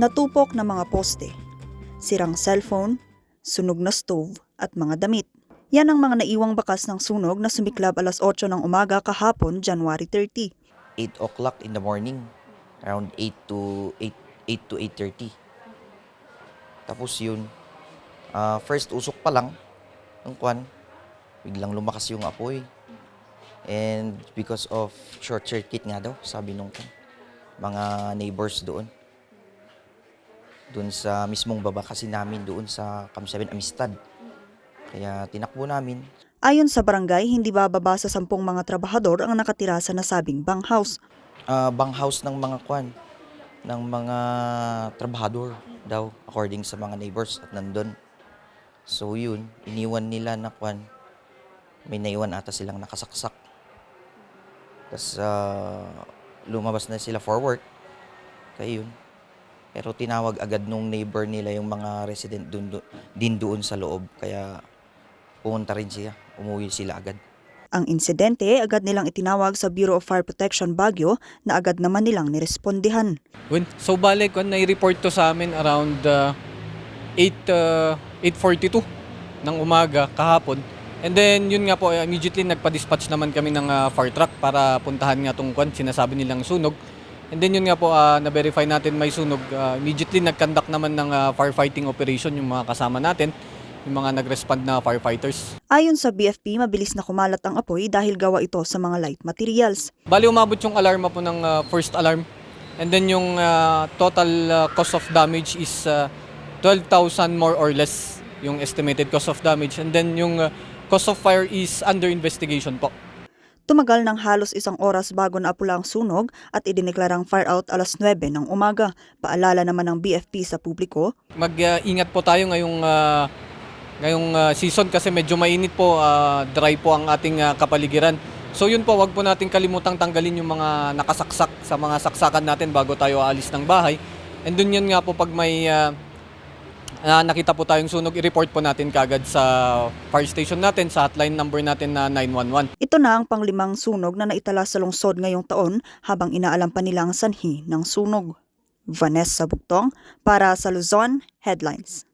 Natupok na mga poste, sirang cellphone, sunog na stove at mga damit. Yan ang mga naiwang bakas ng sunog na sumiklab alas 8 ng umaga kahapon, January 30. 8 o'clock in the morning. Around 8 to 8, 8 to 8.30. Tapos yun, ah, first usok pa lang ng kwan, biglang lumakas yung apoy. And because of short circuit nga daw, sabi nung mga neighbors doon. Doon sa mismong baba kasi namin doon sa 7 Amistad. Kaya tinakbo namin, Ayon sa barangay, hindi bababa sa sampung mga trabahador ang nakatira sa nasabing banghouse. uh, house ng mga kwan, ng mga trabahador daw, according sa mga neighbors at nandun. So yun, iniwan nila na kwan, may naiwan ata silang nakasaksak. Tapos ah, lumabas na sila for work. Kaya yun. Pero tinawag agad nung neighbor nila yung mga resident dun, dun- din doon sa loob. Kaya pumunta rin siya. Umuwi sila agad. Ang insidente agad nilang itinawag sa Bureau of Fire Protection Baguio na agad naman nilang nirespondihan. When, so bale, kung nai-report to sa amin around uh, 8, uh, 8.42 ng umaga kahapon. And then yun nga po, immediately nagpa-dispatch naman kami ng uh, fire truck para puntahan nga tong kwan, sinasabi nilang sunog. And then yun nga po, uh, na-verify natin may sunog. Uh, immediately nag-conduct naman ng uh, firefighting operation yung mga kasama natin, yung mga nag-respond na firefighters. Ayon sa BFP, mabilis na kumalat ang apoy dahil gawa ito sa mga light materials. Bali umabot yung alarma po ng uh, first alarm. And then yung uh, total uh, cost of damage is uh, 12,000 more or less yung estimated cost of damage. And then yung uh, cost of fire is under investigation po. Tumagal ng halos isang oras bago naapula ang sunog at idineklarang fire out alas 9 ng umaga. Paalala naman ng BFP sa publiko, Mag-ingat po tayo ngayong uh, ngayong uh, season kasi medyo mainit po, uh, dry po ang ating uh, kapaligiran. So yun po, wag po natin kalimutang tanggalin yung mga nakasaksak sa mga saksakan natin bago tayo aalis ng bahay. And dun yun nga po pag may uh, ah, nakita po tayong sunog, i-report po natin kagad sa fire station natin, sa hotline number natin na 911. ito na ang panglimang sunog na naitala sa lungsod ngayong taon habang inaalam pa nila ang sanhi ng sunog. Vanessa Bugtong para sa Luzon Headlines.